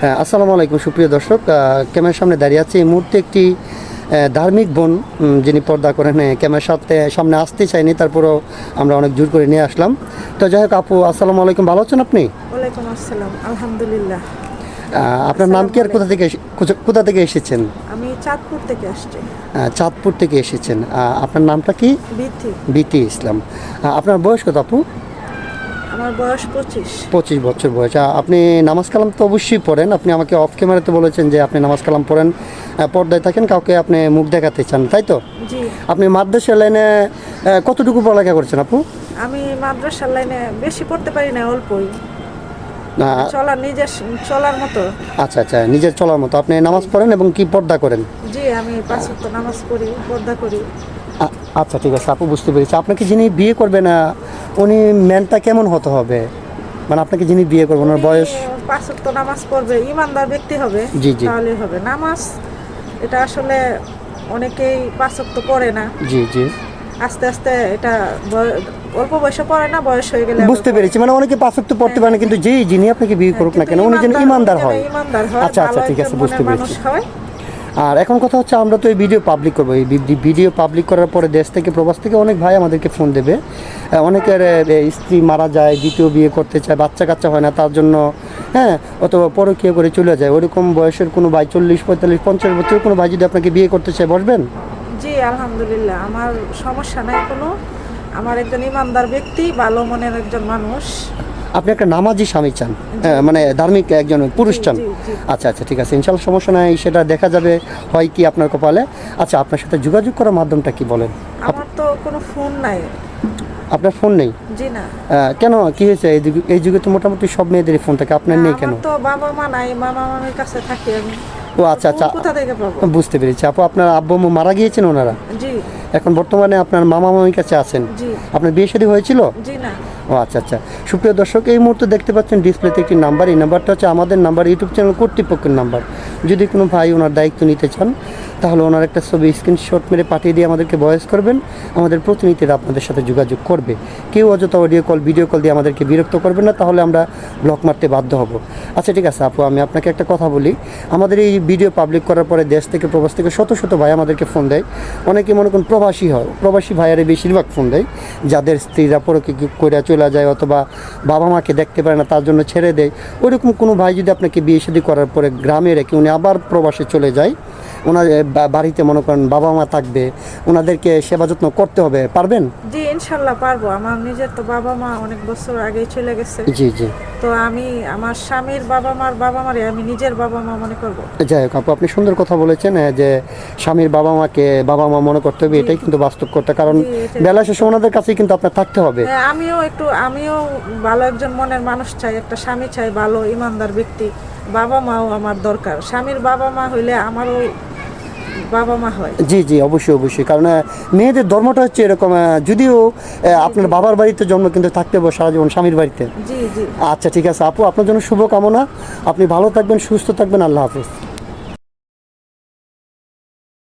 হ্যাঁ, আসসালামু আলাইকুম সুপ্রিয় দর্শক। ক্যামেরার সামনে দাঁড়িয়ে আছে। এই মুহূর্তে একটি ধার্মিক বোন যিনি পর্দা করেন হ্যাঁ, ক্যামেরার সাথে সামনে আসতে চাইনি তারপরেও আমরা অনেক জোর করে নিয়ে আসলাম। তো যাই হোক আপু আসসালামু আলাইকুম ভালো আছেন আপনি? ওয়ালাইকুম আসসালাম আলহামদুলিল্লাহ। আপনার নাম কি আর কোথা থেকে কোথা- থেকে এসেছেন? আমি চাঁদপুর থেকে আসছি। চাঁদপুর থেকে এসেছেন। আপনার নামটা কি? বিটি ইসলাম। আপনার বয়স কত আপু? আমার বয়স পঁচিশ। পঁচিশ বছর বয়স। আপনি নামাজ কালাম তো অবশ্যই পড়েন। আপনি আমাকে অফ ক্যামেরাতে বলেছেন যে আপনি নামাজ কালাম পড়েন। পর্দায় থাকেন কাউকে আপনি মুখ দেখাতে চান তাই তো? জি। আপনি মাদ্রাসা লাইনে কতটুকু পড়ালেখা করছেন আপু? আমি মাদ্রাসার লাইনে বেশি পড়তে পারি না অল্পই। চলার নিজের চলার মতো। আচ্ছা আচ্ছা নিজের চলার মতো। আপনি নামাজ পড়েন এবং কি পর্দা করেন? জি আমি পাঁচ নামাজ পড়ি পর্দা করি। আচ্ছা ঠিক আছে। আপু বুঝতে পেরেছি। আপনাকে যিনি বিয়ে করবেন আহ, উনি ম্যানটা কেমন হতে হবে? মানে আপনাকে যিনি বিয়ে করবেন ওনার বয়স উনি পাঁচ ওয়াক্ত নামাজ পড়বে ইমানদার ব্যক্তি হবে জি, জি। তাহলে হবে। নামাজ এটা আসলে অনেকেই পাঁচ ওয়াক্ত পড়ে না। জি জি। আস্তে আস্তে এটা বয়- অল্প বয়সে পড়ে না বয়স হয়ে গেলে আবার বুঝতে পেরেছি। মানে অনেকে পাঁচক পড়তে পারে না কিন্তু যেই যিনি আপনাকে বিয়ে করুক না কেন উনি যেন ইমানদার হয় ইমানদার হয়। আচ্ছা আচ্ছা ঠিক আছে বুঝতে পেরেছি। মানুষ হয়। আর এখন কথা হচ্ছে আমরা তো এই ভিডিও পাবলিক করব। এই ভিডিও পাবলিক করার পরে দেশ থেকে, প্রবাস থেকে অনেক ভাই আমাদেরকে ফোন দেবে। অনেকের স্ত্রী মারা যায়, দ্বিতীয় বিয়ে করতে চায়, বাচ্চা কাচ্চা হয় না, তার জন্য হ্যাঁ অথবা পরকীয় করে চলে যায়। ওরকম বয়সের কোনো ভাই, চল্লিশ, পঁয়তাল্লিশ, পঞ্চাশ বছরের কোনো ভাই যদি আপনাকে বিয়ে করতে চায়, বসবেন? জি, আলহামদুলিল্লাহ। আমার সমস্যা নাই কোনো। আমার একজন ইমানদার ব্যক্তি, ভালো মনের একজন মানুষ। আপনি একটা নামাজি স্বামী চান হ্যাঁ, মানে ধার্মিক একজন পুরুষ চান। আচ্ছা আচ্ছা ঠিক আছে ইনশাল্লাহ সমস্যা নাই সেটা দেখা যাবে হয় কি আপনার কপালে। আচ্ছা আপনার সাথে যোগাযোগ করার মাধ্যমটা কি বলেন? আমার তো কোনো ফোন নাই। আপনার ফোন নেই? জি না। কেন কি হয়েছে? এই যুগে- এই যুগে তো মোটামুটি সব মেয়েদেরই ফোন থাকে আপনার নেই কেন? তো বাবা মা নাই মামা মামির কাছে থাকি আমি। ও আচ্ছা আচ্ছা। বুঝতে পেরেছি। আপু আপনার আব্বু আম্মু মারা গিয়েছেন ওনারা? জি। এখন বর্তমানে আপনার মামা মামির কাছে আছেন। জি। আপনার বিয়ে শাদী হয়েছিল? জি না। ও আচ্ছা আচ্ছা। সুপ্রিয় দর্শক, এই মুহূর্তে দেখতে পাচ্ছেন ডিসপ্লেতে একটি নাম্বার এই নাম্বারটা হচ্ছে আমাদের নাম্বার ইউটিউব চ্যানেল কর্তৃপক্ষের নাম্বার যদি কোনো ভাই ওনার দায়িত্ব নিতে চান, তাহলে ওনার একটা ছবি স্ক্রিনশট মেরে পাঠিয়ে দিয়ে আমাদেরকে ভয়েস করবেন। আমাদের প্রতিনিধিরা আপনাদের সাথে যোগাযোগ করবে। কেউ অযথা অডিও কল ভিডিও কল দিয়ে আমাদেরকে বিরক্ত করবেন না, তাহলে আমরা ব্লক মারতে বাধ্য হব। আচ্ছা ঠিক আছে, আপু, আমি আপনাকে একটা কথা বলি। আমাদের এই ভিডিও পাবলিক করার পরে দেশ থেকে, প্রবাস থেকে শত শত ভাই আমাদেরকে ফোন দেয়। অনেকে মনে করেন প্রবাসী হয়, প্রবাসী ভাইয়ারে বেশিরভাগ ফোন দেয়, যাদের স্ত্রীরা পরকে করে চলে যায় অথবা বাবা মাকে দেখতে পারে না, তার জন্য ছেড়ে দেয়। ওইরকম কোনো ভাই যদি আপনাকে বিয়ে শাদী করার পরে গ্রামে রেখে উনি আবার প্রবাসে চলে যায় ওনার বাড়িতে মনে করেন বাবা মা থাকবে ওনাদেরকে সেবা যত্ন করতে হবে পারবেন? জি ইনশাল্লাহ পারব। আমার নিজের তো বাবা মা অনেক বছর আগেই চলে গেছে। জি জি। তো আমি আমার স্বামীর বাবা মার বাবা মারে আমি নিজের বাবা মা মনে করব। যাই হোক আপু আপনি সুন্দর কথা বলেছেন যে স্বামীর বাবা মাকে বাবা মা মনে করতে হবে এটাই কিন্তু বাস্তব কথা। কারণ বেলা শেষে ওনাদের কাছেই কিন্তু আপনার থাকতে হবে। হ্যাঁ, আমিও একটু আমিও ভালো একজন মনের মানুষ চাই একটা স্বামী চাই ভালো ইমানদার ব্যক্তি। বাবা মাও আমার দরকার। স্বামীর বাবা মা হইলে আমারও বাবা মা হয়। জি জি অবশ্যই অবশ্যই। কারণ মেয়েদের ধর্মটা হচ্ছে এরকম যদিও আপনার বাবার বাড়িতে জন্ম কিন্তু থাকতে হবে সারা জীবন স্বামীর বাড়িতে। জি জি। আচ্ছা ঠিক আছে। আপু আপনার জন্য শুভকামনা। আপনি ভালো থাকবেন সুস্থ থাকবেন। আল্লাহ হাফিজ।